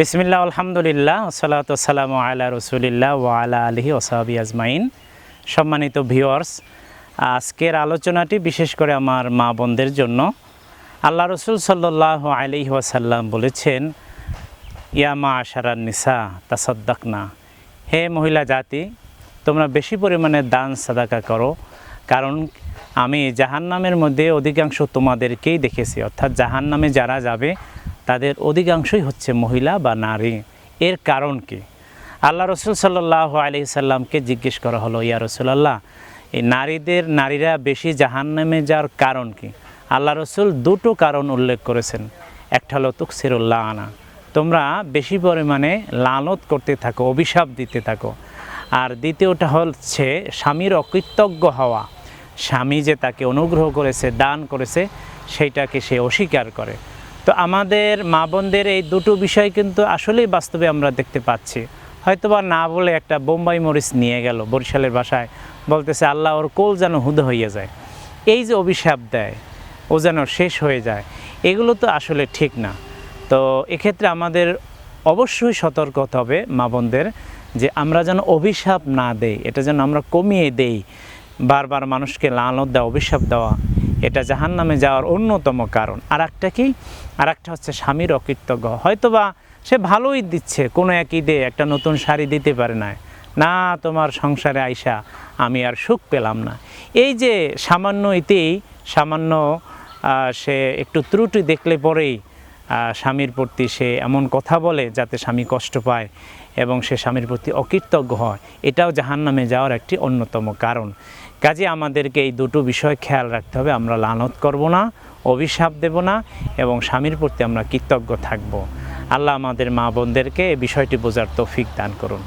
বিসমিল্লা আলহামদুলিল্লাহ সালাতাম আলা ও আলা আলহি ওসাহাবি আজমাইন। সম্মানিত ভিওয়ার্স আজকের আলোচনাটি বিশেষ করে আমার মা বোনদের জন্য। আল্লাহ রসুল সাল্লাহ আলি ওয়াসাল্লাম বলেছেন, ইয়া মা আশারান নিসা তাসদ্দাক না হে মহিলা জাতি, তোমরা বেশি পরিমাণে দান, সাদাকা করো। কারণ আমি জাহান্নামের মধ্যে অধিকাংশ তোমাদেরকেই দেখেছি। অর্থাৎ জাহান্নামে যারা যাবে তাদের অধিকাংশই হচ্ছে মহিলা বা নারী। এর কারণ কি? আল্লাহ রসুল সাল্লাহ আলি সাল্লামকে জিজ্ঞেস করা হলো, ইয়া রসুলাল্লাহ, এই নারীদের, নারীরা বেশি জাহান্নামে যাওয়ার কারণ কি? আল্লাহ রসুল দুটো কারণ উল্লেখ করেছেন। একটা হলো তুকসিরুল্লাহ আনা তোমরা বেশি পরিমাণে লালত করতে থাকো, অভিশাপ দিতে থাকো। আর দ্বিতীয়টা হচ্ছে, স্বামীর অকৃতজ্ঞ হওয়া। স্বামী যে তাকে অনুগ্রহ করেছে, দান করেছে সেইটাকে সে অস্বীকার করে। তো আমাদের মা বোনদের এই দুটো বিষয় কিন্তু আসলেই বাস্তবে আমরা দেখতে পাচ্ছি। হয়তোবা না বলে একটা বোম্বাই মরিচ নিয়ে গেল বরিশালের বাসায়। বলতেছে, আল্লাহ ওর কোল যেন হুদে হয়ে যায়। এই যে অভিশাপ দেয়, ও যেন শেষ হয়ে যায়, এগুলো তো আসলে ঠিক না। তো এক্ষেত্রে আমাদের অবশ্যই সতর্ক হতে হবে মা বোনদের যে আমরা যেন অভিশাপ না দেই, এটা যেন আমরা কমিয়ে দেই। বারবার মানুষকে লালত দেওয়া, অভিশাপ দেওয়া এটা জাহান নামে যাওয়ার অন্যতম কারণ। আর একটা কি? আর একটা হচ্ছে স্বামীর অকৃতজ্ঞ। হয়তোবা সে ভালোই দিচ্ছে, কোনো এক ঈদে একটা নতুন শাড়ি দিতে পারে না। না, তোমার সংসারে আইসা আমি আর সুখ পেলাম না। এই যে সামান্য ইতেই সামান্য সে একটু ত্রুটি দেখলে পরেই স্বামীর প্রতি সে এমন কথা বলে যাতে স্বামী কষ্ট পায় এবং সে স্বামীর প্রতি অকৃতজ্ঞ হয়, এটাও জাহান নামে যাওয়ার একটি অন্যতম কারণ। কাজে আমাদেরকে এই দুটো বিষয় খেয়াল রাখতে হবে, আমরা লানত করব না, অভিশাপ দেব না এবং স্বামীর প্রতি আমরা কৃতজ্ঞ থাকব। আল্লাহ আমাদের মা বোনদেরকে এই বিষয়টি বোঝার তৌফিক দান করুন।